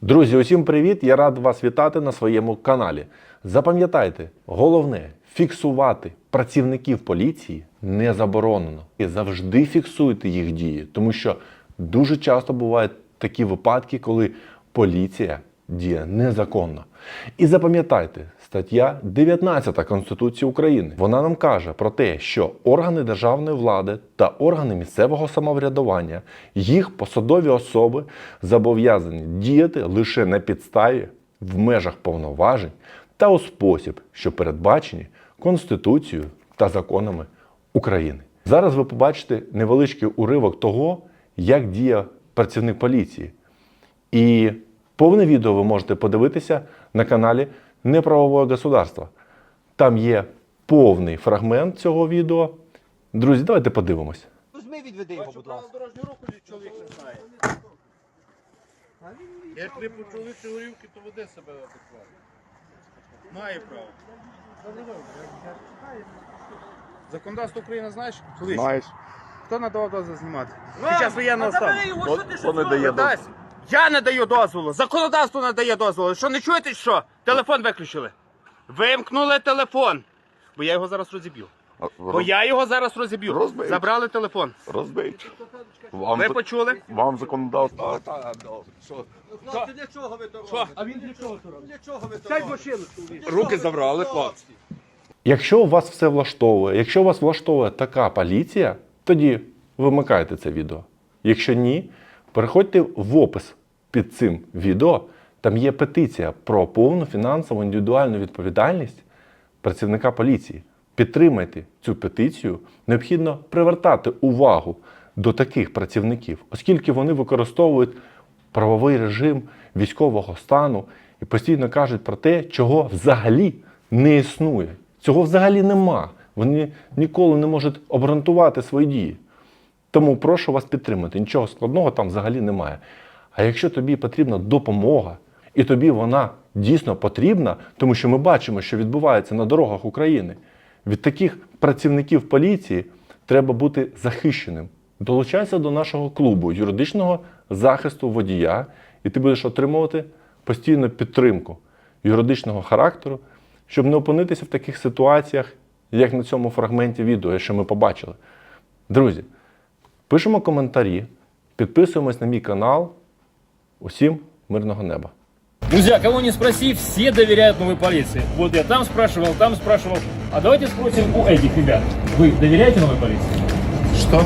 Друзі, усім привіт! Я рад вас вітати на своєму каналі. Запам'ятайте, головне фіксувати працівників поліції не заборонено. І завжди фіксуйте їх дії, тому що дуже часто бувають такі випадки, коли поліція діє незаконно. І запам'ятайте, стаття 19 Конституції України. Вона нам каже про те, що органи державної влади та органи місцевого самоврядування, їх посадові особи зобов'язані діяти лише на підставі в межах повноважень та у спосіб, що передбачені Конституцією та законами України. Зараз ви побачите невеличкий уривок того, як діє працівник поліції. І повне відео ви можете подивитися на каналі Неправовое государство. Там є повний фрагмент цього відео. Друзі, давайте подивимось. Візьми, відведи його, будь ласка. дорожню руху чоловік не знає. Як не по чоловічій горівки, то веде себе адекватно. Має право. Законодавство України знаєш? Колись. Знаєш, Хто надавав дозвіл знімати? Під час воєнного стану. його, що ти хто не що дає? Дасть. Я не даю дозволу. Законодавство не дає дозволу. Що не чуєте, що? Телефон виключили. Вимкнули телефон. Бо я його зараз розіб'ю. Бо я його зараз розіб'ю. Розбий. Забрали телефон. розбить. Вам, Ви за- почули? вам законодавство. Хлопці, для чого ви то робите? А він для чого то робить? Для чого ви то Сядь в робите? машину, чоловік. Руки забрали, хлопці. Якщо у вас все влаштовує, якщо вас влаштовує така поліція, тоді вимикайте це відео. Якщо ні, переходьте в опис під цим відео. Там є петиція про повну фінансову індивідуальну відповідальність працівника поліції. Підтримайте цю петицію. Необхідно привертати увагу до таких працівників, оскільки вони використовують правовий режим військового стану і постійно кажуть про те, чого взагалі не існує. Цього взагалі нема. Вони ніколи не можуть обґрунтувати свої дії. Тому прошу вас підтримати. Нічого складного там взагалі немає. А якщо тобі потрібна допомога, і тобі вона дійсно потрібна, тому що ми бачимо, що відбувається на дорогах України, від таких працівників поліції треба бути захищеним. Долучайся до нашого клубу юридичного захисту водія, і ти будеш отримувати постійну підтримку юридичного характеру, щоб не опинитися в таких ситуаціях, як на цьому фрагменті відео, що ми побачили. Друзі, пишемо коментарі, підписуємось на мій канал. Усім мирного неба! Друзья, кого не спроси, все доверяют новой полиции. Вот я там спрашивал, там спрашивал. А давайте спросим у этих ребят. Вы доверяете новой полиции? Що?